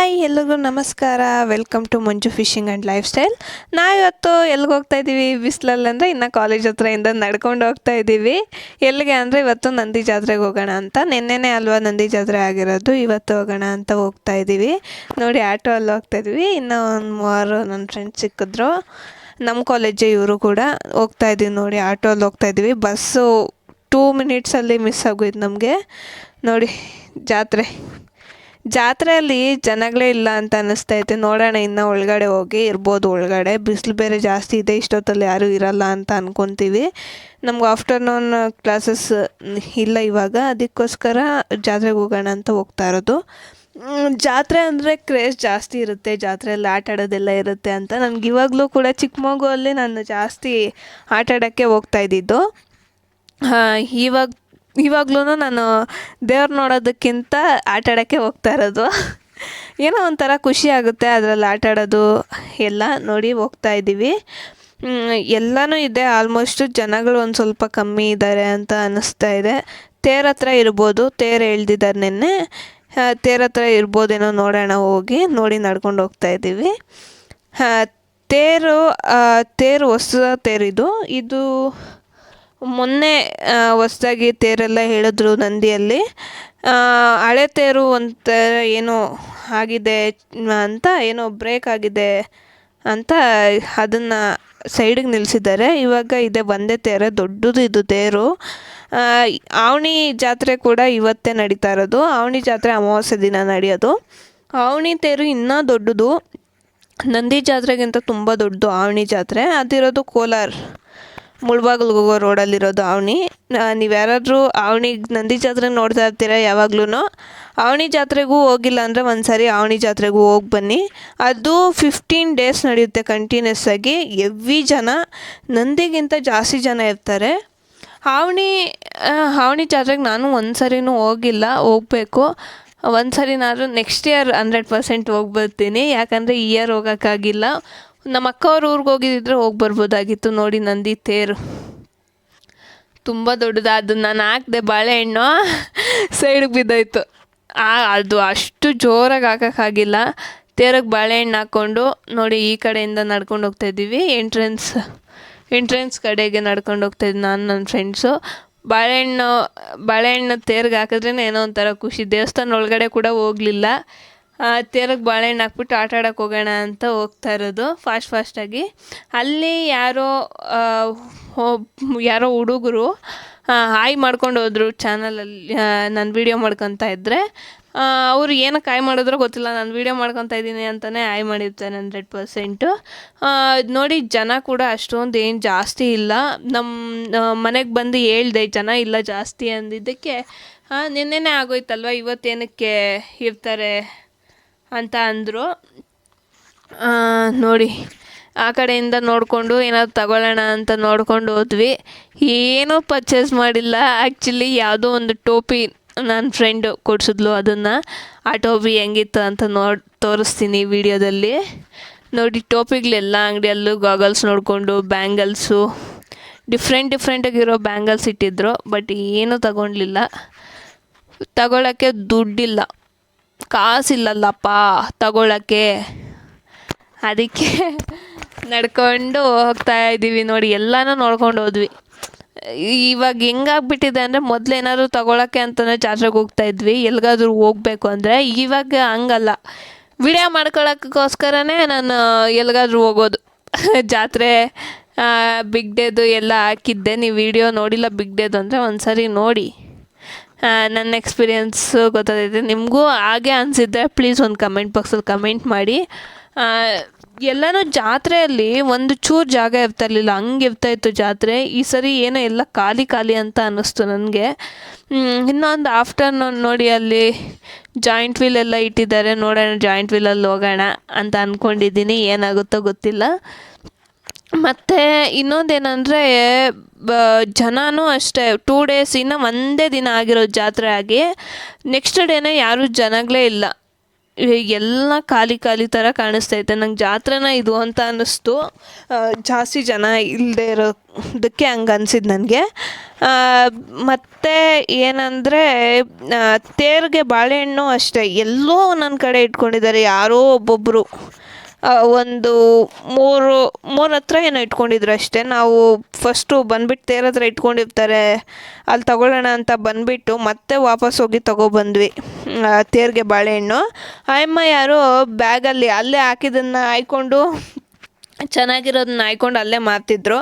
Hi, ಎಲ್ರಿಗೂ ನಮಸ್ಕಾರ. Welcome to Manju fishing and lifestyle ನಾವಿವತ್ತು ಎಲ್ಲಿಗೆ ಹೋಗ್ತಾ ಇದ್ದೀವಿ? ಬಿಸಿಲಲ್ಲಿ ಅಂದರೆ ಇನ್ನು ಕಾಲೇಜ್ ಹತ್ರದಿಂದ ನಡ್ಕೊಂಡು ಹೋಗ್ತಾ ಇದ್ದೀವಿ. ಎಲ್ಲಿಗೆ ಅಂದರೆ ಇವತ್ತು ನಂದಿ ಜಾತ್ರೆಗೆ ಹೋಗೋಣ ಅಂತ. ನಿನ್ನೆನೇ ಅಲ್ವಾ ನಂದಿ ಜಾತ್ರೆ ಆಗಿರೋದು? ಇವತ್ತು ಹೋಗೋಣ ಅಂತ ಹೋಗ್ತಾ ಇದ್ದೀವಿ. ನೋಡಿ, ಆಟೋ ಅಲ್ಲಿ ಹೋಗ್ತಾ ಇದ್ದೀವಿ. ಇನ್ನೂ ಒಂದು ಮೂವರು ನನ್ನ ಫ್ರೆಂಡ್ಸ್ ಸಿಕ್ಕಿದ್ರು. ನಮ್ಮ ಕಾಲೇಜೇ ಇವರು ಕೂಡ ಹೋಗ್ತಾ ಇದ್ದೀವಿ ನೋಡಿ, ಆಟೋ ಅಲ್ಲಿ ಹೋಗ್ತಾ ಇದ್ದೀವಿ. ಬಸ್ಸು ಟೂ ಮಿನಿಟ್ಸಲ್ಲಿ ಮಿಸ್ ಆಗೋಯ್ತು ನಮಗೆ. ನೋಡಿ, ಜಾತ್ರೆ. ಜಾತ್ರೆಯಲ್ಲಿ ಜನಗಳೇ ಇಲ್ಲ ಅಂತ ಅನ್ನಿಸ್ತೈತೆ ನೋಡೋಣ, ಇನ್ನು ಒಳಗಡೆ ಹೋಗಿ ಇರ್ಬೋದು ಒಳಗಡೆ. ಬಿಸಿಲು ಬೇರೆ ಜಾಸ್ತಿ ಇದೆ, ಇಷ್ಟೊತ್ತಲ್ಲಿ ಯಾರೂ ಇರಲ್ಲ ಅಂತ ಅಂದ್ಕೊತೀವಿ ನಮ್ಗೆ ಆಫ್ಟರ್ನೂನ್ ಕ್ಲಾಸಸ್ ಇಲ್ಲ ಇವಾಗ. ಅದಕ್ಕೋಸ್ಕರ ಜಾತ್ರೆಗೆ ಹೋಗೋಣ ಅಂತ ಹೋಗ್ತಾ ಇರೋದು. ಜಾತ್ರೆ ಅಂದರೆ ಕ್ರೇಜ್ ಜಾಸ್ತಿ ಇರುತ್ತೆ. ಜಾತ್ರೆಯಲ್ಲಿ ಆಟ ಆಡೋದೆಲ್ಲ ಇರುತ್ತೆ ಅಂತ. ನನಗೆ ಇವಾಗಲೂ ಕೂಡ ಚಿಕ್ಕ ಮಗುವಲ್ಲಿ ನಾನು ಜಾಸ್ತಿ ಆಟ ಆಡೋಕ್ಕೆ ಹೋಗ್ತಾ ಇದ್ದಿದ್ದು. ಇವಾಗ ಇವಾಗ್ಲೂ ನಾನು ದೇವ್ರು ನೋಡೋದಕ್ಕಿಂತ ಆಟ ಆಡೋಕ್ಕೆ ಹೋಗ್ತಾ ಇರೋದು. ಏನೋ ಒಂಥರ ಖುಷಿ ಆಗುತ್ತೆ ಅದರಲ್ಲಿ ಆಟ ಆಡೋದು ಎಲ್ಲ ನೋಡಿ ಹೋಗ್ತಾ ಇದ್ದೀವಿ. ಎಲ್ಲನೂ ಇದೆ. ಆಲ್ಮೋಸ್ಟು ಜನಗಳು ಒಂದು ಸ್ವಲ್ಪ ಕಮ್ಮಿ ಇದ್ದಾರೆ ಅಂತ ಅನ್ನಿಸ್ತಾ ಇದೆ. ತೇರ್ ಹತ್ರ ಇರ್ಬೋದು. ತೇರು ಎಳ್ದಿದ್ದಾರೆ ನಿನ್ನೆ. ತೇರ ತೇರ್ ಹತ್ರ ಇರ್ಬೋದೇನೋ ನೋಡೋಣ ಹೋಗಿ. ನೋಡಿ ನಡ್ಕೊಂಡು ಹೋಗ್ತಾ ಇದ್ದೀವಿ. ತೇರು ತೇರು ಹೊಸ ತೇರಿದು. ಇದು ಮೊನ್ನೆ ಹೊಸ್ದಾಗಿ ತೇರೆಲ್ಲ ಹೇಳಿದ್ರು ನಂದಿಯಲ್ಲಿ. ಹಳೆ ತೇರು ಒಂಥರ ಏನೋ ಆಗಿದೆ ಅಂತ, ಏನೋ ಬ್ರೇಕ್ ಆಗಿದೆ ಅಂತ ಅದನ್ನು ಸೈಡಿಗೆ ನಿಲ್ಲಿಸಿದ್ದಾರೆ ಇವಾಗ ಇದೆ ಒಂದೇ ತೇರೆ, ದೊಡ್ಡದು ಇದು ತೇರು. ಆವಣಿ ಜಾತ್ರೆ ಕೂಡ ಇವತ್ತೇ ನಡೀತಾ ಇರೋದು. ಆವಣಿ ಜಾತ್ರೆ ಅಮಾವಾಸ್ಯೆ ದಿನ ನಡೆಯೋದು. ಆವಣಿ ತೇರು ಇನ್ನೂ ದೊಡ್ಡದು. ನಂದಿ ಜಾತ್ರೆಗಿಂತ ತುಂಬ ದೊಡ್ಡದು ಆವಣಿ ಜಾತ್ರೆ. ಅದಿರೋದು ಕೋಲಾರ. ಮುಳ್ಬಾಗಿಲ್ಗೆ ಹೋಗೋ ರೋಡಲ್ಲಿರೋದು ಆವಣಿ ನೀವು ಯಾರಾದರೂ ಆವಣಿ ನಂದಿ ಜಾತ್ರೆ ನೋಡ್ತಾ ಇರ್ತೀರಾ ಯಾವಾಗ್ಲೂ ಆವಣಿ ಜಾತ್ರೆಗೂ ಹೋಗಿಲ್ಲ ಅಂದರೆ ಒಂದು ಸಾರಿ ಜಾತ್ರೆಗೂ ಹೋಗಿ ಬನ್ನಿ. ಅದು ಫಿಫ್ಟೀನ್ ಡೇಸ್ ನಡೆಯುತ್ತೆ ಕಂಟಿನ್ಯೂಸ್ ಆಗಿ. ಎವ್ರಿ ಜನ, ನಂದಿಗಿಂತ ಜಾಸ್ತಿ ಜನ ಇರ್ತಾರೆ. ಅವಣಿ ಅವಣಿ ಜಾತ್ರೆಗೆ ನಾನು ಒಂದು ಸರಿನೂ ಹೋಗಿಲ್ಲ, ಹೋಗಬೇಕು. ಒಂದು ಸರಿನಾದ್ರೂ ನೆಕ್ಸ್ಟ್ ಇಯರ್ ಹಂಡ್ರೆಡ್ ಪರ್ಸೆಂಟ್ ಹೋಗಿ ಬರ್ತೀನಿ. ಯಾಕಂದರೆ ಈ ಇಯರ್ ಹೋಗೋಕ್ಕಾಗಿಲ್ಲ. ನಮ್ಮ ಅಕ್ಕ ಅವ್ರ ಊರಿಗೆ ಹೋಗಿದ್ದಿದ್ರೆ ಹೋಗಿ ಬರ್ಬೋದಾಗಿತ್ತು ನೋಡಿ ನಂದಿ ತೇರು. ತುಂಬ ದೊಡ್ಡದು ಅದು ನಾನು ಹಾಕಿದೆ ಬಾಳೆಹಣ್ಣು ಸೈಡಿಗೆ ಬಿದ್ದೋಯ್ತು. ಆ, ಅದು ಅಷ್ಟು ಜೋರಾಗಿ ಹಾಕೋಕ್ಕಾಗಿಲ್ಲ ತೇರಕ್ಕೆ ಬಾಳೆಹಣ್ಣು ಹಾಕ್ಕೊಂಡು ನೋಡಿ ಈ ಕಡೆಯಿಂದ ನಡ್ಕೊಂಡು ಹೋಗ್ತಾ ಇದ್ದೀವಿ. ಎಂಟ್ರೆನ್ಸ್ ಎಂಟ್ರೆನ್ಸ್ ಕಡೆಗೆ ನಡ್ಕೊಂಡು ಹೋಗ್ತಾ ಇದ್ದೆ ನಾನು ನನ್ನ ಫ್ರೆಂಡ್ಸು ಬಾಳೆಹಣ್ಣು ಬಾಳೆಹಣ್ಣು ತೇರಿಗೆ ಹಾಕಿದ್ರೇ ಏನೋ ಒಂಥರ ಖುಷಿ. ದೇವಸ್ಥಾನ ಒಳಗಡೆ ಕೂಡ ಹೋಗಲಿಲ್ಲ. ತೇರಿಗೆ ಬಾಳೆಹಣ್ಣು ಹಾಕ್ಬಿಟ್ಟು ಆಟ ಆಡೋಕೆ ಹೋಗೋಣ ಅಂತ ಹೋಗ್ತಾ ಇರೋದು ಫಾಸ್ಟ್ ಫಾಸ್ಟಾಗಿ ಅಲ್ಲಿ ಯಾರೋ ಯಾರೋ ಹುಡುಗರು ಹಾಯ್ ಮಾಡ್ಕೊಂಡು ಹೋದ್ರು ಚಾನಲಲ್ಲಿ ನಾನು ವೀಡಿಯೋ ಮಾಡ್ಕೊತಾ ಇದ್ದರೆ ಅವರು ಏನಕ್ಕೆ ಹಾಯ್ ಮಾಡಿದ್ರೋ ಗೊತ್ತಿಲ್ಲ, ನಾನು ವೀಡಿಯೋ ಮಾಡ್ಕೊತಾ ಇದ್ದೀನಿ ಅಂತಲೇ ಹಾಯ್ ಮಾಡಿರ್ತಾರೆ ಹಂಡ್ರೆಡ್ ಪರ್ಸೆಂಟು ನೋಡಿ ಜನ ಕೂಡ ಅಷ್ಟೊಂದು ಏನು ಜಾಸ್ತಿ ಇಲ್ಲ. ನಮ್ಮ ಮನೆಗೆ ಬಂದು ಹೇಳ್ದೆ, ಜನ ಇಲ್ಲ ಜಾಸ್ತಿ ಅಂದಿದ್ದಕ್ಕೆ ನಿನ್ನೆನೇ ಆಗೋಯ್ತಲ್ವ, ಇವತ್ತೇನಕ್ಕೆ ಇರ್ತಾರೆ? ಅಂತ ಅಂದರು. ನೋಡಿ, ಆ ಕಡೆಯಿಂದ ನೋಡಿಕೊಂಡು ಏನಾದ್ರು ತಗೊಳ್ಳೋಣ ಅಂತ ನೋಡ್ಕೊಂಡು ಹೋದ್ವಿ. ಏನೂ ಪರ್ಚೇಸ್ ಮಾಡಿಲ್ಲ. ಆ್ಯಕ್ಚುಲಿ ಯಾವುದೋ ಒಂದು ಟೋಪಿ ನನ್ನ ಫ್ರೆಂಡು ಕೊಡಿಸಿದ್ಲು ಅದನ್ನು. ಆ ಟೋಪಿ ಹೆಂಗಿತ್ತು ಅಂತ ನೋಡಿ, ತೋರಿಸ್ತೀನಿ ವಿಡಿಯೋದಲ್ಲಿ. ನೋಡಿ, ಟೋಪಿಗಳೆಲ್ಲ ಅಂಗಡಿಯಲ್ಲೂ ಗಾಗಲ್ಸ್ ನೋಡಿಕೊಂಡು ಬ್ಯಾಂಗಲ್ಸು ಡಿಫ್ರೆಂಟ್ ಡಿಫ್ರೆಂಟಾಗಿರೋ ಬ್ಯಾಂಗಲ್ಸ್ ಇಟ್ಟಿದ್ರು. ಬಟ್ ಏನೂ ತಗೊಳ್ಲಿಲ್ಲ ತಗೊಳ್ಳೋಕ್ಕೆ ದುಡ್ಡಿಲ್ಲ. ಕಾಸಿಲ್ಲಲ್ಲಪ್ಪ ತಗೊಳ್ಳೋಕ್ಕೆ ಅದಕ್ಕೆ ನಡ್ಕೊಂಡು ಹೋಗ್ತಾ ಇದ್ದೀವಿ ನೋಡಿ, ಎಲ್ಲನೂ ನೋಡ್ಕೊಂಡು ಹೋದ್ವಿ. ಇವಾಗ ಹೆಂಗಾಗ್ಬಿಟ್ಟಿದೆ ಅಂದರೆ ಏನಾದರೂ ತಗೊಳಕ್ಕೆ ಅಂತಲೇ ಜಾತ್ರೆಗೆ ಹೋಗ್ತಾ ಇದ್ವಿ. ಎಲ್ಲಿಗಾದ್ರೂ ಹೋಗ್ಬೇಕು ಅಂದರೆ ಇವಾಗ ಹಂಗಲ್ಲ. ವಿಡಿಯೋ ಮಾಡ್ಕೊಳಕ್ಕೋಸ್ಕರನೇ ನಾನು ಎಲ್ಲಿಗಾದ್ರೂ ಹೋಗೋದು. ಜಾತ್ರೆ ಬಿಗ್ ಡೇದು ಎಲ್ಲ ಹಾಕಿದ್ದೆ. ನೀವು ವಿಡಿಯೋ ನೋಡಿಲ್ಲ ಬಿಗ್ ಡೇದು ಅಂದರೆ ಒಂದು ಸರಿ ನೋಡಿ. ನನ್ನ ಎಕ್ಸ್ಪೀರಿಯನ್ಸು ಗೊತ್ತಾಗೈತೆ ನಿಮಗೂ ಹಾಗೆ ಅನಿಸಿದ್ರೆ ಪ್ಲೀಸ್ ಒಂದು ಕಮೆಂಟ್ ಬಾಕ್ಸಲ್ಲಿ ಕಮೆಂಟ್ ಮಾಡಿ. ಎಲ್ಲನೂ ಜಾತ್ರೆಯಲ್ಲಿ ಒಂದು ಚೂರು ಜಾಗ ಇರ್ತಾ ಇರಲಿಲ್ಲ, ಹಂಗೆ ಇರ್ತಾ ಇತ್ತು ಜಾತ್ರೆ. ಈ ಸರಿ ಏನೋ ಎಲ್ಲ ಖಾಲಿ ಖಾಲಿ ಅಂತ ಅನ್ನಿಸ್ತು ನನಗೆ. ಇನ್ನೊಂದು ಆಫ್ಟರ್ನೂನ್ ನೋಡಿ ಅಲ್ಲಿ ಜಾಯಿಂಟ್ ವೀಲ್ ಎಲ್ಲ ಇಟ್ಟಿದ್ದಾರೆ. ನೋಡೋಣ ಜಾಯಿಂಟ್ ವೀಲಲ್ಲಿ ಹೋಗೋಣ ಅಂತ ಅಂದ್ಕೊಂಡಿದ್ದೀನಿ ಏನಾಗುತ್ತೋ ಗೊತ್ತಿಲ್ಲ. ಮತ್ತು ಇನ್ನೊಂದೇನಂದ್ರೆ ಜನನೂ ಅಷ್ಟೇ ಟೂ ಡೇಸ್ ಇನ್ನು ಒಂದೇ ದಿನ ಆಗಿರೋ ಜಾತ್ರೆ ಆಗಿ ನೆಕ್ಸ್ಟ್ ಡೇನೇ ಯಾರೂ ಜನಗಳೇ ಇಲ್ಲ. ಎಲ್ಲ ಖಾಲಿ ಖಾಲಿ ಥರ ಕಾಣಿಸ್ತೈತೆ ನಂಗೆ ಜಾತ್ರೆನ ಇದು ಅಂತ ಅನ್ನಿಸ್ತು. ಜಾಸ್ತಿ ಜನ ಇಲ್ಲದೆ ಇರೋದಕ್ಕೆ ಹಂಗೆ ಅನ್ಸಿದ್ದು ನನಗೆ. ಮತ್ತು ಏನಂದರೆ ತೇರಿಗೆ ಬಾಳೆಹಣ್ಣು ಅಷ್ಟೇ. ಎಲ್ಲೋ ನನ್ನ ಕಡೆ ಇಟ್ಕೊಂಡಿದ್ದಾರೆ ಯಾರೋ ಒಬ್ಬೊಬ್ಬರು ಒಂದು ಮೂರು ಮೂರು ಹತ್ರ ಏನೋ ಇಟ್ಕೊಂಡಿದ್ರು ಅಷ್ಟೇ. ನಾವು ಫಸ್ಟು ಬಂದ್ಬಿಟ್ಟು ತೇರ ಹತ್ರ ಇಟ್ಕೊಂಡಿರ್ತಾರೆ. ಅಲ್ಲಿ ತಗೊಳ್ಳೋಣ ಅಂತ ಬಂದ್ಬಿಟ್ಟು ಮತ್ತೆ ವಾಪಸ್ ಹೋಗಿ ತಗೊಬಂದ್ವಿ. ತೇರಿಗೆ ಬಾಳೆಹಣ್ಣು. ಆಯಮ್ಮ ಯಾರು ಬ್ಯಾಗಲ್ಲಿ ಅಲ್ಲೇ ಹಾಕಿದ್ದನ್ನು ಹಾಯ್ಕೊಂಡು ಚೆನ್ನಾಗಿರೋದನ್ನ ಆಯ್ಕೊಂಡು ಅಲ್ಲೇ ಮಾರ್ತಿದ್ರು.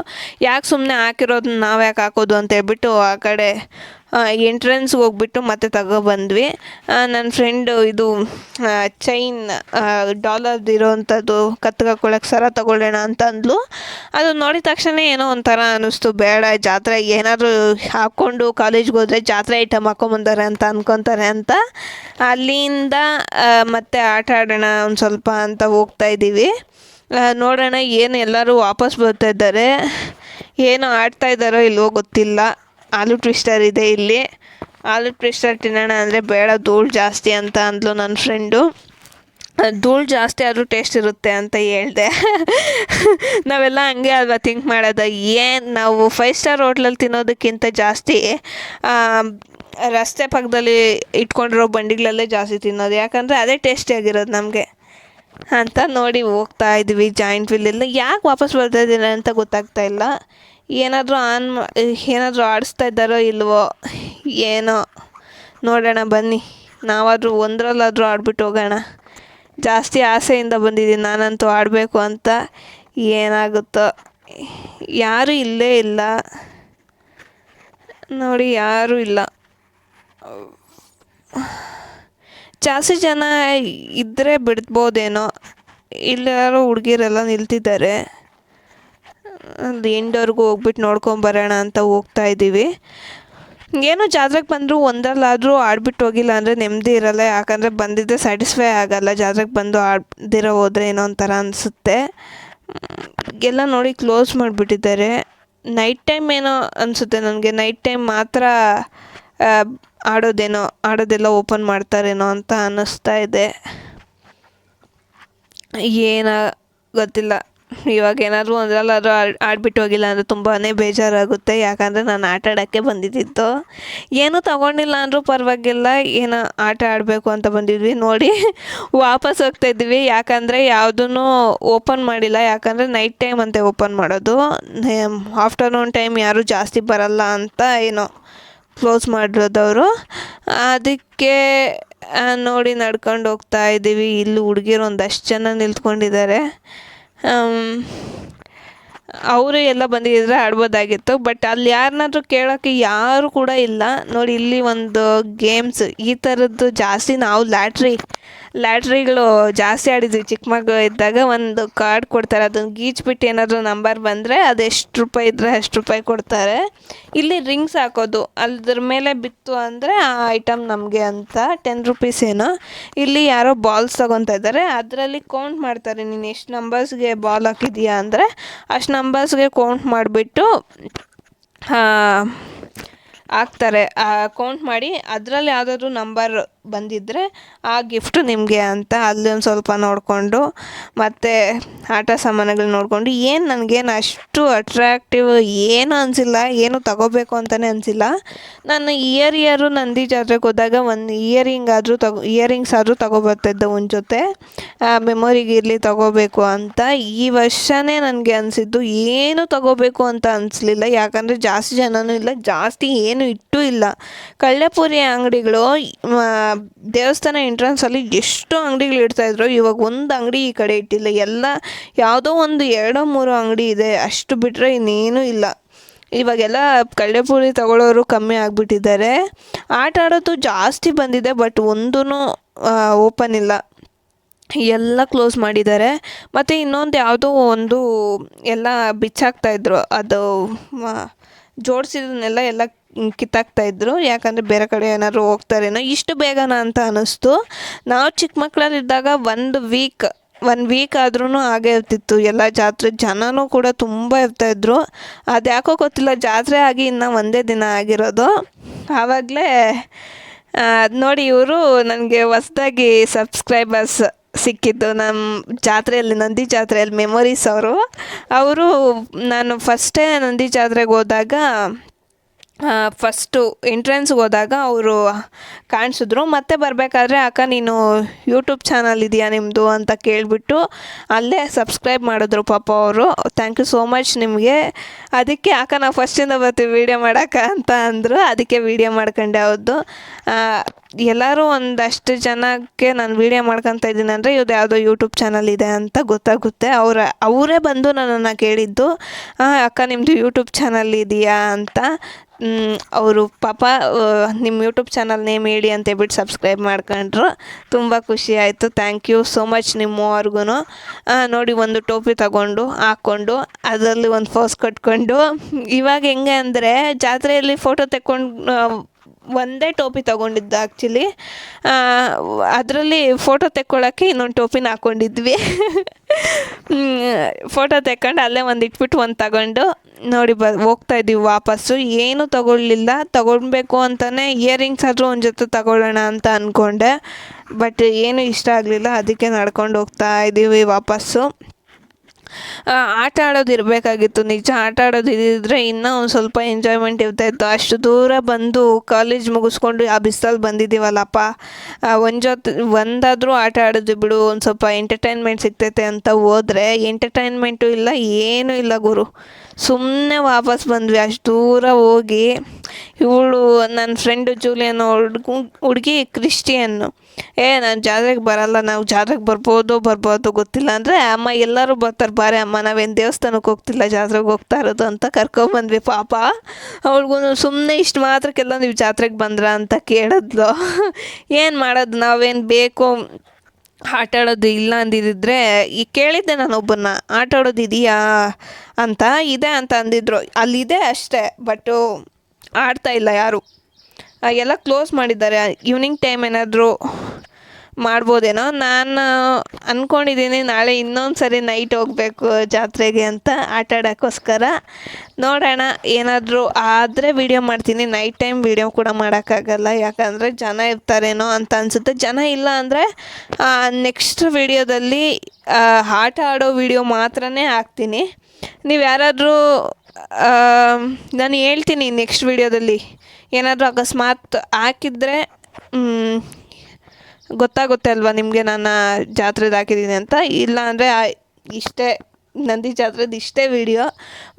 ಯಾಕೆ ಸುಮ್ಮನೆ ಹಾಕಿರೋದನ್ನ ನಾವು ಯಾಕೆ ಹಾಕೋದು ಅಂತ ಹೇಳ್ಬಿಟ್ಟು ಆ ಕಡೆ ಎಂಟ್ರೆನ್ಸ್ಗೆ ಹೋಗ್ಬಿಟ್ಟು ಮತ್ತೆ ತಗೊಬಂದ್ವಿ. ನನ್ನ ಫ್ರೆಂಡು ಇದು ಚೈನ್ ಡಾಲರ್ದು ಇರೋವಂಥದ್ದು ಕತ್ಕೊಳ್ಳೋಕ್ಕೆ ಸರ ತಗೊಳ್ಳೋಣ ಅಂತ ಅಂದ್ಲು. ಅದು ನೋಡಿದ ತಕ್ಷಣ ಏನೋ ಒಂಥರ ಅನ್ನಿಸ್ತು ಬೇಡ, ಜಾತ್ರೆ ಏನಾದರೂ ಹಾಕ್ಕೊಂಡು ಕಾಲೇಜ್ಗೆ ಹೋದರೆ ಜಾತ್ರೆ ಐಟಮ್ ಹಾಕೊಂಬಂದಾರೆ ಅಂತ ಅಂದ್ಕೊತಾರೆ ಅಂತ. ಅಲ್ಲಿಂದ ಮತ್ತೆ ಆಟ ಆಡೋಣ ಒಂದು ಸ್ವಲ್ಪ ಅಂತ ಹೋಗ್ತಾ ಇದ್ದೀವಿ. ನೋಡೋಣ ಏನು ಎಲ್ಲರೂ ವಾಪಸ್ ಬರ್ತಾ ಇದ್ದಾರೆ. ಏನು ಆಡ್ತಾ ಇದ್ದಾರೋ ಇಲ್ವೋ ಗೊತ್ತಿಲ್ಲ. ಆಲೂ ಟ್ವಿಸ್ಟರ್ ಇದೆ ಇಲ್ಲಿ. ಆಲೂ ಟ್ವಿಸ್ಟರ್ ತಿನ್ನೋಣ ಅಂದರೆ ಬೇಡ, ಧೂಳು ಜಾಸ್ತಿ ಅಂತ ಅಂದ್ಲು ನನ್ನ ಫ್ರೆಂಡು ಧೂಳು ಜಾಸ್ತಿ ಆದರೂ ಟೇಸ್ಟ್ ಇರುತ್ತೆ ಅಂತ ಹೇಳಿದೆ. ನಾವೆಲ್ಲ ಹಂಗೆ ಅಲ್ವಾ ಥಿಂಕ್ ಮಾಡೋದು? ಏನು ನಾವು ಫೈವ್ ಸ್ಟಾರ್ ಹೋಟ್ಲಲ್ಲಿ ತಿನ್ನೋದಕ್ಕಿಂತ ಜಾಸ್ತಿ ರಸ್ತೆ ಪಕ್ಕದಲ್ಲಿ ಇಟ್ಕೊಂಡಿರೋ ಬಂಡಿಗಳಲ್ಲೇ ಜಾಸ್ತಿ ತಿನ್ನೋದು. ಯಾಕಂದರೆ ಅದೇ ಟೇಸ್ಟಿಯಾಗಿರೋದು ನಮಗೆ. ಅಂತ ನೋಡಿ ಹೋಗ್ತಾ ಇದ್ವಿ ಜಾಯಿಂಟ್ ವಿಲ್ಲಿಂದ ಯಾಕೆ ವಾಪಸ್ ಬರ್ತಾ ಇದ್ದೀನಿ ಅಂತ ಗೊತ್ತಾಗ್ತಾ ಇಲ್ಲ. ಏನಾದರೂ ಆನ್ ಏನಾದರೂ ಆಡಿಸ್ತಾ ಇದ್ದಾರೋ ಇಲ್ವೋ, ಏನೋ. ನೋಡೋಣ, ಬನ್ನಿ. ನಾವಾದರೂ ಒಂದರಲ್ಲಾದರೂ ಆಡ್ಬಿಟ್ಟು ಹೋಗೋಣ. ಜಾಸ್ತಿ ಆಸೆಯಿಂದ ಬಂದಿದ್ದೀನಿ. ನಾನಂತೂ ಆಡಬೇಕು ಅಂತ ಏನಾಗುತ್ತೋ. ಯಾರೂ ಇಲ್ಲೇ ಇಲ್ಲ. ನೋಡಿ, ಯಾರೂ ಇಲ್ಲ. ಜಾಸ್ತಿ ಜನ ಇದ್ದರೆ ಬಿಡ್ಬೋದೇನೋ. ಇಲ್ಲಾರೋ ಹುಡುಗಿರೆಲ್ಲ ನಿಲ್ತಿದ್ದಾರೆ. ಅಲ್ಲಿ ಎಂಡವ್ರಿಗೂ ಹೋಗ್ಬಿಟ್ಟು ನೋಡ್ಕೊಂಬರೋಣ ಅಂತ ಹೋಗ್ತಾ ಇದ್ದೀವಿ. ಏನೋ ಜಾತ್ರೆಗೆ ಬಂದರೂ ಒಂದರಲ್ಲಾದರೂ ಆಡ್ಬಿಟ್ಟು ಹೋಗಿಲ್ಲ ಅಂದರೆ ನೆಮ್ಮದಿ ಇರಲ್ಲ, ಯಾಕಂದರೆ ಬಂದಿದ್ದೆ ಸ್ಯಾಟಿಸ್ಫೈ ಆಗಲ್ಲ. ಜಾತ್ರೆಗೆ ಬಂದು ಆಡ್ದಿರೋ ಹೋದರೆ ಏನೋ ಒಂಥರ ಅನಿಸುತ್ತೆ. ಎಲ್ಲ ನೋಡಿ ಕ್ಲೋಸ್ ಮಾಡಿಬಿಟ್ಟಿದ್ದಾರೆ. ನೈಟ್ ಟೈಮ್ ಏನೋ ಅನಿಸುತ್ತೆ ನನಗೆ. ನೈಟ್ ಟೈಮ್ ಮಾತ್ರ ಆಡೋದೇನೋ, ಆಡೋದೆಲ್ಲ ಓಪನ್ ಮಾಡ್ತಾರೇನೋ ಅಂತ ಅನ್ನಿಸ್ತಾ ಇದೆ. ಏನ ಗೊತ್ತಿಲ್ಲ. ಇವಾಗ ಏನಾದರೂ ಒಂದರಲ್ಲಾದ್ರೂ ಆಡ್, ಆಡ್ಬಿಟ್ಟು ಹೋಗಿಲ್ಲ ಅಂದರೆ ತುಂಬಾ ಬೇಜಾರಾಗುತ್ತೆ. ಯಾಕಂದರೆ ನಾನು ಆಟ ಆಡೋಕ್ಕೆ ಬಂದಿದ್ದಿದ್ದು ಏನೂ ತಗೊಂಡಿಲ್ಲ ಅಂದರೂ ಪರವಾಗಿಲ್ಲ, ಏನೋ ಆಟ ಆಡಬೇಕು ಅಂತ ಬಂದಿದ್ವಿ. ನೋಡಿ, ವಾಪಸ್ ಹೋಗ್ತಾ ಇದ್ವಿ. ಯಾಕಂದರೆ ಯಾವುದೂ ಓಪನ್ ಮಾಡಿಲ್ಲ. ಯಾಕಂದರೆ ನೈಟ್ ಟೈಮ್ ಅಂತೆ ಓಪನ್ ಮಾಡೋದು. ಆಫ್ಟರ್ನೂನ್ ಟೈಮ್ ಯಾರೂ ಜಾಸ್ತಿ ಬರಲ್ಲ ಅಂತ ಏನೋ ಕ್ಲೋಸ್ ಮಾಡಿರೋದವರು. ಅದಕ್ಕೆ ನೋಡಿ ನಡ್ಕೊಂಡು ಹೋಗ್ತಾ ಇದ್ದೀವಿ. ಇಲ್ಲಿ ಹುಡುಗಿರು ಒಂದಷ್ಟು ಜನ ನಿಂತ್ಕೊಂಡಿದ್ದಾರೆ ಅವರು ಎಲ್ಲ ಬಂದಿದ್ದರೆ ಆಡ್ಬೋದಾಗಿತ್ತು ಬಟ್ ಅಲ್ಲಿ ಯಾರನ್ನಾದ್ರೂ ಕೇಳೋಕ್ಕೆ ಯಾರು ಕೂಡ ಇಲ್ಲ. ನೋಡಿ, ಇಲ್ಲಿ ಒಂದು ಗೇಮ್ಸ್ ಈ ಥರದ್ದು ಜಾಸ್ತಿ ನಾವು ಲ್ಯಾಟ್ರಿ ಲ್ಯಾಟ್ರಿಗಳು ಜಾಸ್ತಿ ಆಡಿದ್ವಿ. ಚಿಕ್ಕ ಮಗು ಇದ್ದಾಗ ಒಂದು ಕಾರ್ಡ್ ಕೊಡ್ತಾರೆ. ಅದನ್ನು ಗೀಚ್ಬಿಟ್ಟು ಏನಾದರೂ ನಂಬರ್ ಬಂದರೆ ಅದು ಎಷ್ಟು ರೂಪಾಯಿ ಇದ್ದರೆ ಅಷ್ಟು ರೂಪಾಯಿ ಕೊಡ್ತಾರೆ. ಇಲ್ಲಿ ರಿಂಗ್ಸ್ ಹಾಕೋದು. ಅದ್ರ ಮೇಲೆ ಬಿತ್ತು ಅಂದರೆ ಆ ಐಟಮ್ ನಮಗೆ ಅಂತ ಟೆನ್ ರುಪೀಸ್ ಏನೋ. ಇಲ್ಲಿ ಯಾರೋ ಬಾಲ್ಸ್ ತಗೊತಾ ಇದ್ದಾರೆ. ಅದರಲ್ಲಿ ಕೌಂಟ್ ಮಾಡ್ತಾರೆ. ನೀನು ಎಷ್ಟು ನಂಬರ್ಸ್ಗೆ ಬಾಲ್ ಹಾಕಿದೀಯಾ ಅಂದರೆ ಅಷ್ಟು ನಂಬರ್ಸ್ಗೆ ಕೌಂಟ್ ಮಾಡಿಬಿಟ್ಟು ಹಾಕ್ತಾರೆ. ಕೌಂಟ್ ಮಾಡಿ ಅದರಲ್ಲಿ ಯಾವುದಾದ್ರೂ ನಂಬರ್ ಬಂದಿದ್ದರೆ ಆ ಗಿಫ್ಟು ನಿಮಗೆ ಅಂತ ಅಲ್ಲೊಂದು ಸ್ವಲ್ಪ ನೋಡಿಕೊಂಡು ಮತ್ತು ಆಟ ಸಾಮಾನುಗಳು ನೋಡಿಕೊಂಡು ಏನು ನನಗೇನು ಅಷ್ಟು ಅಟ್ರಾಕ್ಟಿವ್ ಏನು ಅನಿಸಿಲ್ಲ, ಏನು ತಗೋಬೇಕು ಅಂತಲೇ ಅನಿಸಿಲ್ಲ. ನಾನು ಇಯರ್ ಇಯರು ನಂದಿ ಜಾತ್ರೆಗೆ ಹೋದಾಗ ಒಂದು ಇಯರಿಂಗ್ ಆದರೂ ತಗೋ ಇಯರಿಂಗ್ಸ್ ಆದರೂ ತಗೋಬರ್ತಿದ್ದೆ ಒಂದು ಜೊತೆ. ಮೆಮೊರಿಗೆ ಇರಲಿ ತಗೋಬೇಕು ಅಂತ ಈ ವರ್ಷವೇ ನನಗೆ ಅನಿಸಿದ್ದು ಏನು ತಗೋಬೇಕು ಅಂತ ಅನಿಸ್ಲಿಲ್ಲ. ಯಾಕಂದರೆ ಜಾಸ್ತಿ ಜನನೂ ಇಲ್ಲ, ಜಾಸ್ತಿ ಏನು ಇಟ್ಟೂ ಇಲ್ಲ. ಕಳ್ಳೆಪುರಿ ಅಂಗಡಿಗಳು ದೇವಸ್ಥಾನ ಎಂಟ್ರೆನ್ಸಲ್ಲಿ ಎಷ್ಟು ಅಂಗಡಿಗಳು ಇಡ್ತಾಯಿದ್ರು ಇವಾಗ ಒಂದು ಅಂಗಡಿ ಈ ಕಡೆ ಇಟ್ಟಿಲ್ಲ. ಎಲ್ಲ ಯಾವುದೋ ಒಂದು ಎರಡೋ ಮೂರು ಅಂಗಡಿ ಇದೆ. ಅಷ್ಟು ಬಿಟ್ಟರೆ ಇನ್ನೇನೂ ಇಲ್ಲ. ಇವಾಗೆಲ್ಲ ಕಳ್ಳೆಪುರಿ ತಗೊಳ್ಳೋರು ಕಮ್ಮಿ ಆಗಿಬಿಟ್ಟಿದ್ದಾರೆ. ಆಟ ಆಡೋದು ಜಾಸ್ತಿ ಬಂದಿದೆ, ಬಟ್ ಒಂದೂ ಓಪನ್ ಇಲ್ಲ. ಎಲ್ಲ ಕ್ಲೋಸ್ ಮಾಡಿದ್ದಾರೆ. ಮತ್ತು ಇನ್ನೊಂದು ಯಾವುದೋ ಒಂದು ಎಲ್ಲ ಬಿಚ್ಚಾಕ್ತಾಯಿದ್ರು ಅದು ಜೋಡಿಸಿದನ್ನೆಲ್ಲ ಎಲ್ಲ ಕಿತ್ತಾಕ್ತಾ ಇದ್ರು. ಯಾಕಂದರೆ ಬೇರೆ ಕಡೆ ಏನಾದ್ರು ಹೋಗ್ತಾರೇನೋ. ಇಷ್ಟು ಬೇಗನ ಅಂತ ಅನ್ನಿಸ್ತು ನಾವು ಚಿಕ್ಕ ಮಕ್ಕಳಲ್ಲಿದ್ದಾಗ ಒಂದು ವೀಕ್ ಒನ್ ವೀಕ್ ಆದ್ರೂ ಹಾಗೆ ಇರ್ತಿತ್ತು. ಎಲ್ಲ ಜಾತ್ರೆ ಜನನೂ ಕೂಡ ತುಂಬ ಇರ್ತಾಯಿದ್ರು ಅದು ಯಾಕೋ ಗೊತ್ತಿಲ್ಲ, ಜಾತ್ರೆ ಆಗಿ ಇನ್ನು ಒಂದೇ ದಿನ ಆಗಿರೋದು. ಆವಾಗಲೇ ಅದು ನೋಡಿ ಇವರು ನನಗೆ ಹೊಸ್ದಾಗಿ ಸಬ್ಸ್ಕ್ರೈಬರ್ಸ್ ಸಿಕ್ಕಿದ್ದು. ನಮ್ಮ ಜಾತ್ರೆಯಲ್ಲಿ, ನಂದಿ ಜಾತ್ರೆಯಲ್ಲಿ ಮೆಮೊರೀಸ್ ಅವರು. ಅವರು, ನಾನು ಫಸ್ಟೇ ನಂದಿ ಜಾತ್ರೆಗೆ ಹೋದಾಗ ಫಸ್ಟು ಎಂಟ್ರೆನ್ಸ್ಗೆ ಹೋದಾಗ ಅವರು ಕಾಣಿಸಿದ್ರು. ಮತ್ತೆ ಬರಬೇಕಾದ್ರೆ, ಅಕ್ಕ, ನೀನು ಯೂಟ್ಯೂಬ್ ಚಾನಲ್ ಇದೆಯಾ ನಿಮ್ಮದು ಅಂತ ಕೇಳಿಬಿಟ್ಟು ಅಲ್ಲೇ ಸಬ್ಸ್ಕ್ರೈಬ್ ಮಾಡಿದ್ರು ಪಾಪ ಅವರು. ಥ್ಯಾಂಕ್ ಯು ಸೋ ಮಚ್ ನಿಮಗೆ. ಅದಕ್ಕೆ, ಅಕ್ಕ ನಾವು ಫಸ್ಟಿಂದ ಬರ್ತೀವಿ ವೀಡಿಯೋ ಮಾಡೋಕ್ಕ ಅಂತ ಅಂದರು. ಅದಕ್ಕೆ ವೀಡಿಯೋ ಮಾಡ್ಕೊಂಡೆ ಅವ್ರದ್ದು ಎಲ್ಲರೂ ಒಂದಷ್ಟು ಜನಕ್ಕೆ ನಾನು ವೀಡಿಯೋ ಮಾಡ್ಕೊತ ಇದ್ದೀನಿ ಅಂದರೆ ಇವ್ರದ್ದು ಯಾವುದೋ ಯೂಟ್ಯೂಬ್ ಚಾನಲ್ ಇದೆ ಅಂತ ಗೊತ್ತಾಗುತ್ತೆ. ಅವರ ಅವರೇ ಬಂದು ನನ್ನನ್ನು ಕೇಳಿದ್ದು "ಆ, ಅಕ್ಕ ನಿಮ್ಮದು ಯೂಟ್ಯೂಬ್ ಚಾನಲ್ ಇದೆಯಾ? ಅಂತ. ಅವರು ಪಾಪ ನಿಮ್ಮ ಯೂಟ್ಯೂಬ್ ಚಾನಲ್ ನೇಮ್ ಹೇಳಿ ಅಂತ ಹೇಳ್ಬಿಟ್ಟು ಸಬ್ಸ್ಕ್ರೈಬ್ ಮಾಡ್ಕೊಂಡ್ರು. ತುಂಬ ಖುಷಿ ಆಯಿತು. ಥ್ಯಾಂಕ್ ಯು ಸೋ ಮಚ್ ನಿಮ್ಮವ್ರಿಗೂ ನೋಡಿ ಒಂದು ಟೋಪಿ ತಗೊಂಡು ಹಾಕ್ಕೊಂಡು ಅದರಲ್ಲಿ ಒಂದು ಫೋಸ್ ಕಟ್ಕೊಂಡು. ಇವಾಗ ಹೆಂಗೆ ಅಂದರೆ ಜಾತ್ರೆಯಲ್ಲಿ ಫೋಟೋ ತೆಕ್ಕೊಂಡು ಒಂದೇ ಟೋಪಿ ತೊಗೊಂಡಿದ್ದು ಆ್ಯಕ್ಚುಲಿ ಅದರಲ್ಲಿ ಫೋಟೋ ತೆಕ್ಕೊಳ್ಳೋಕ್ಕೆ ಇನ್ನೊಂದು ಟೋಪಿನ ಹಾಕ್ಕೊಂಡಿದ್ವಿ ಫೋಟೋ ತೆಕ್ಕೊಂಡು ಅಲ್ಲೇ ಒಂದು ಇಟ್ಬಿಟ್ಟು ಒಂದು ತಗೊಂಡು ನೋಡಿ ಬ, ಹೋಗ್ತಾ ಇದ್ದೀವಿ ವಾಪಸ್ಸು. ಏನೂ ತಗೊಳ್ಳಿಲ್ಲ. ತಗೊಳ್ಬೇಕು ಅಂತಲೇ ಇಯರಿಂಗ್ಸ್ ಆದರೂ ಒಂದು ಜೊತೆ ತಗೊಳ್ಳೋಣ ಅಂತ ಅಂದ್ಕೊಂಡೆ ಬಟ್ ಏನೂ ಇಷ್ಟ ಆಗಲಿಲ್ಲ. ಅದಕ್ಕೆ ನಡ್ಕೊಂಡು ಹೋಗ್ತಾ ಇದ್ದೀವಿ ವಾಪಸ್ಸು. ಆಟ ಆಡೋದು ಇರಬೇಕಾಗಿತ್ತು. ನಿಜ ಆಟ ಆಡೋದು ಇದ್ದಿದ್ರೆ ಇನ್ನೂ ಒಂದು ಸ್ವಲ್ಪ ಎಂಜಾಯ್ಮೆಂಟ್ ಇರ್ತಾಯಿತ್ತು ಅಷ್ಟು ದೂರ ಬಂದು ಕಾಲೇಜ್ ಮುಗಿಸ್ಕೊಂಡು ಆ ಬಿಸಿಲಲ್ಲಿ ಬಂದಿದ್ದೀವಲ್ಲಪ್ಪ. ಒಂದು ಜೊತೆ, ಒಂದಾದರೂ ಆಟ ಆಡೋದು ಬಿಡು, ಒಂದು ಸ್ವಲ್ಪ ಎಂಟರ್ಟೈನ್ಮೆಂಟ್ ಸಿಗ್ತೈತೆ ಅಂತ ಹೋದರೆ ಎಂಟರ್ಟೈನ್ಮೆಂಟು ಇಲ್ಲ, ಏನೂ ಇಲ್ಲ ಗುರು. ಸುಮ್ಮನೆ ವಾಪಸ್ ಬಂದ್ವಿ. ಅಷ್ಟು ದೂರ ಹೋಗಿ ಇವಳು ನನ್ನ ಫ್ರೆಂಡು ಜೂಲಿಯನ್ ಹುಡುಗ ಹುಡುಗಿ ಕ್ರಿಶ್ಚಿಯನ್ನು ಏ, ನಾನು ಜಾತ್ರೆಗೆ ಬರಲ್ಲ. ನಾವು ಜಾತ್ರೆಗೆ ಬರ್ಬೋದು ಬರ್ಬೋದು ಗೊತ್ತಿಲ್ಲ ಅಂದರೆ ಅಮ್ಮ ಎಲ್ಲರೂ ಬರ್ತಾರೆ. ಬಾರೆ ಅಮ್ಮ, ನಾವೇನು ದೇವಸ್ಥಾನಕ್ಕೆ ಹೋಗ್ತಿಲ್ಲ, ಜಾತ್ರೆಗೆ ಹೋಗ್ತಾ ಇರೋದು ಅಂತ ಕರ್ಕೊಂಬಂದ್ವಿ ಪಾಪ. ಅವಳಿಗೂ ಸುಮ್ಮನೆ ಇಷ್ಟು ಮಾತ್ರಕ್ಕೆಲ್ಲ ನೀವು ಜಾತ್ರೆಗೆ ಬಂದ್ರ ಅಂತ ಕೇಳಿದ್ಲು. ಏನು ಮಾಡೋದು, ನಾವೇನು ಬೇಕು? ಆಟ ಆಡೋದು ಇಲ್ಲ ಅಂದಿದ್ದರೆ, ಈ ಕೇಳಿದ್ದೆ ನಾನು ಒಬ್ಬನ್ನ, ಆಟ ಆಡೋದು ಇದೆಯಾ? ಅಂತ, ಇದೆ ಅಂತ ಅಂದಿದ್ರು. ಅಲ್ಲಿದೆ ಅಷ್ಟೇ, ಬಟ್ಟು ಆಡ್ತಾ ಇಲ್ಲ ಯಾರು. ಎಲ್ಲ ಕ್ಲೋಸ್ ಮಾಡಿದ್ದಾರೆ. ಈವ್ನಿಂಗ್ ಟೈಮ್ ಏನಾದರೂ ಮಾಡ್ಬೋದೇನೋ. ನಾನು ಅಂದ್ಕೊಂಡಿದ್ದೀನಿ ನಾಳೆ ಇನ್ನೊಂದು ಸರಿ ನೈಟ್ ಹೋಗಬೇಕು ಜಾತ್ರೆಗೆ ಅಂತ ಆಟ ಆಡೋಕ್ಕೋಸ್ಕರ. ನೋಡೋಣ, ಏನಾದರೂ ಆದರೆ ವೀಡಿಯೋ ಮಾಡ್ತೀನಿ. ನೈಟ್ ಟೈಮ್ ವೀಡಿಯೋ ಕೂಡ ಮಾಡೋಕ್ಕಾಗಲ್ಲ. ಯಾಕಂದರೆ ಜನ ಇರ್ತಾರೇನೋ ಅಂತ ಅನಿಸುತ್ತೆ. ಜನ ಇಲ್ಲ ಅಂದರೆ ನೆಕ್ಸ್ಟ್ ವೀಡಿಯೋದಲ್ಲಿ ಆಟ ಆಡೋ ವೀಡಿಯೋ ಮಾತ್ರನೇ ಹಾಕ್ತೀನಿ. ನೀವು ಯಾರಾದರೂ ನಾನು ಹೇಳ್ತೀನಿ ನೆಕ್ಸ್ಟ್ ವೀಡಿಯೋದಲ್ಲಿ ಏನಾದರೂ ಅಕಸ್ಮಾತ್ ಹಾಕಿದರೆ ಗೊತ್ತಾಗುತ್ತೆ ಅಲ್ವಾ ನಿಮಗೆ ನಾನು ಜಾತ್ರೆದು ಹಾಕಿದ್ದೀನಿ ಅಂತ? ಇಲ್ಲ ಅಂದರೆ ಇಷ್ಟೇ, ನಂದಿ ಜಾತ್ರೆದು ಇಷ್ಟೇ ವಿಡಿಯೋ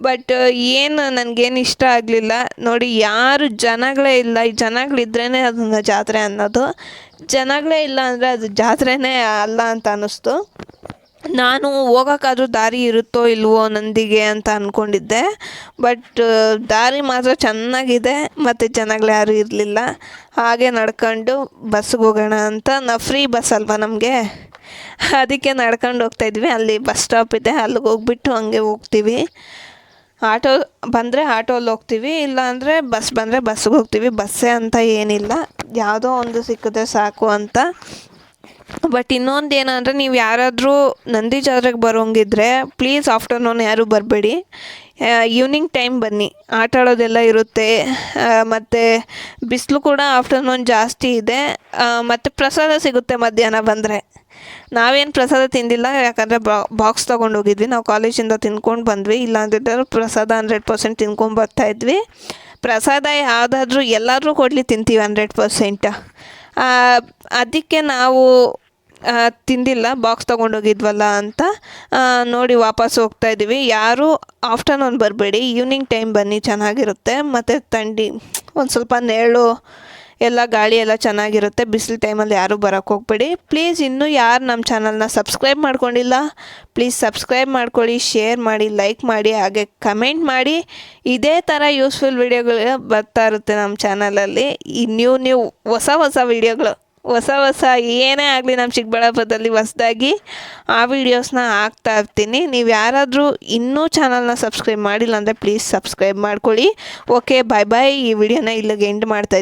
ಬಟ್ ಏನು ನನಗೇನು ಇಷ್ಟ ಆಗಲಿಲ್ಲ. ನೋಡಿ, ಯಾರು ಜನಗಳೇ ಇಲ್ಲ. ಈ ಜನಗಳಿದ್ರೇ ಅದನ್ನು ಜಾತ್ರೆ ಅನ್ನೋದು. ಜನಗಳೇ ಇಲ್ಲ ಅಂದರೆ ಅದು ಜಾತ್ರೆನೇ ಅಲ್ಲ ಅಂತ ಅನ್ನಿಸ್ತು ನಾನು ಹೋಗೋಕ್ಕಾದ್ರೂ ದಾರಿ ಇರುತ್ತೋ ಇಲ್ವೋ ನಂದಿಗೆ ಅಂತ ಅಂದ್ಕೊಂಡಿದ್ದೆ ಬಟ್ ದಾರಿ ಮಾತ್ರ ಚೆನ್ನಾಗಿದೆ. ಮತ್ತು ಜನಗಳು ಯಾರೂ ಇರಲಿಲ್ಲ. ಹಾಗೆ ನಡ್ಕೊಂಡು ಬಸ್ಸಿಗೆ ಹೋಗೋಣ ಅಂತ. ನಾ ಫ್ರೀ ಬಸ್ ಅಲ್ವಾ ನಮಗೆ? ಅದಕ್ಕೆ ನಡ್ಕೊಂಡು ಹೋಗ್ತಾಯಿದ್ವಿ ಅಲ್ಲಿ ಬಸ್ ಸ್ಟಾಪ್ ಇದೆ. ಅಲ್ಲಿಗೆ ಹೋಗ್ಬಿಟ್ಟು ಹಂಗೆ ಹೋಗ್ತೀವಿ. ಆಟೋ ಬಂದರೆ ಆಟೋಲ್ಲಿ ಹೋಗ್ತೀವಿ. ಇಲ್ಲ ಅಂದರೆ ಬಸ್ ಬಂದರೆ ಬಸ್ಸಿಗೆ ಹೋಗ್ತೀವಿ. ಬಸ್ಸೇ ಅಂತ ಏನಿಲ್ಲ. ಯಾವುದೋ ಒಂದು ಸಿಕ್ಕಿದ್ರೆ ಸಾಕು ಅಂತ. ಬಟ್ ಇನ್ನೊಂದು ಏನಂದರೆ ನೀವು ಯಾರಾದರೂ ನಂದಿ ಜಾತ್ರೆಗೆ ಬರೋಂಗಿದ್ರೆ ಪ್ಲೀಸ್ ಆಫ್ಟರ್ನೂನ್ ಯಾರೂ ಬರಬೇಡಿ. ಈವ್ನಿಂಗ್ ಟೈಮ್ ಬನ್ನಿ. ಆಟ ಆಡೋದೆಲ್ಲ ಇರುತ್ತೆ. ಮತ್ತು ಬಿಸಿಲು ಕೂಡ ಆಫ್ಟರ್ನೂನ್ ಜಾಸ್ತಿ ಇದೆ. ಮತ್ತು ಪ್ರಸಾದ ಸಿಗುತ್ತೆ ಮಧ್ಯಾಹ್ನ ಬಂದರೆ. ನಾವೇನು ಪ್ರಸಾದ ತಿಂದಿಲ್ಲ, ಯಾಕಂದರೆ ಬಾಕ್ಸ್ ತೊಗೊಂಡು ಹೋಗಿದ್ವಿ. ನಾವು ಕಾಲೇಜಿಂದ ತಿನ್ಕೊಂಡು ಬಂದ್ವಿ. ಇಲ್ಲಾಂದಿದ್ದರೆ ಪ್ರಸಾದ ಹಂಡ್ರೆಡ್ ಪರ್ಸೆಂಟ್ ತಿನ್ಕೊಂಡು ಬರ್ತಾಯಿದ್ವಿ ಪ್ರಸಾದ ಯಾವುದಾದ್ರೂ ಎಲ್ಲರೂ ಕೊಡಲಿ ತಿಂತೀವಿ ಹಂಡ್ರೆಡ್ ಪರ್ಸೆಂಟ್ ಅದಕ್ಕೆ ನಾವು ತಿಂದಿಲ್ಲ ಬಾಕ್ಸ್ ತೊಗೊಂಡೋಗಿದ್ವಲ್ಲ ಅಂತ ನೋಡಿ ವಾಪಸ್ ಹೋಗ್ತಾ ಇದ್ದೀವಿ. ಯಾರೂ ಆಫ್ಟರ್ನೂನ್ ಬರಬೇಡಿ ಈವ್ನಿಂಗ್ ಟೈಮ್ ಬನ್ನಿ, ಚೆನ್ನಾಗಿರುತ್ತೆ. ಮತ್ತು ಥಂಡಿ, ಒಂದು ಸ್ವಲ್ಪ ನೆರಳು ಎಲ್ಲ ಗಾಳಿ ಎಲ್ಲ ಚೆನ್ನಾಗಿರುತ್ತೆ. ಬಿಸಿಲು ಟೈಮಲ್ಲಿ ಯಾರೂ ಬರೋಕ್ಕೆ ಹೋಗ್ಬೇಡಿ. ಪ್ಲೀಸ್ ಇನ್ನೂ ಯಾರು ನಮ್ಮ ಚಾನಲ್ನ ಸಬ್ಸ್ಕ್ರೈಬ್ ಮಾಡ್ಕೊಂಡಿಲ್ಲ ಪ್ಲೀಸ್ ಸಬ್ಸ್ಕ್ರೈಬ್ ಮಾಡ್ಕೊಳ್ಳಿ ಶೇರ್ ಮಾಡಿ ಲೈಕ್ ಮಾಡಿ, ಹಾಗೆ ಕಮೆಂಟ್ ಮಾಡಿ. ಇದೇ ಥರ ಯೂಸ್ಫುಲ್ ವೀಡಿಯೋಗಳು ಬರ್ತಾ ಇರುತ್ತೆ ನಮ್ಮ ಚಾನಲಲ್ಲಿ ಈ ನ್ಯೂ ನ್ಯೂ ಹೊಸ ಹೊಸ ವೀಡಿಯೋಗಳು ಹೊಸ ಹೊಸ ಏನೇ ಆಗಲಿ ನಮ್ಮ ಚಿಕ್ಕಬಳ್ಳಾಪುರದಲ್ಲಿ ಹೊಸದಾಗಿ ಆ ವೀಡಿಯೋಸ್ನ ಹಾಕ್ತಾ ಇರ್ತೀನಿ. ನೀವು ಯಾರಾದರೂ ಇನ್ನೂ ಚಾನಲ್ನ ಸಬ್ಸ್ಕ್ರೈಬ್ ಮಾಡಿಲ್ಲ ಅಂದರೆ ಪ್ಲೀಸ್ ಸಬ್ಸ್ಕ್ರೈಬ್ ಮಾಡ್ಕೊಳ್ಳಿ. ಓಕೆ ಬಾಯ್ ಬಾಯ್ ಈ ವಿಡಿಯೋನ ಇಲ್ಲಿಗೆ ಎಂಡ್ ಮಾಡ್ತಾ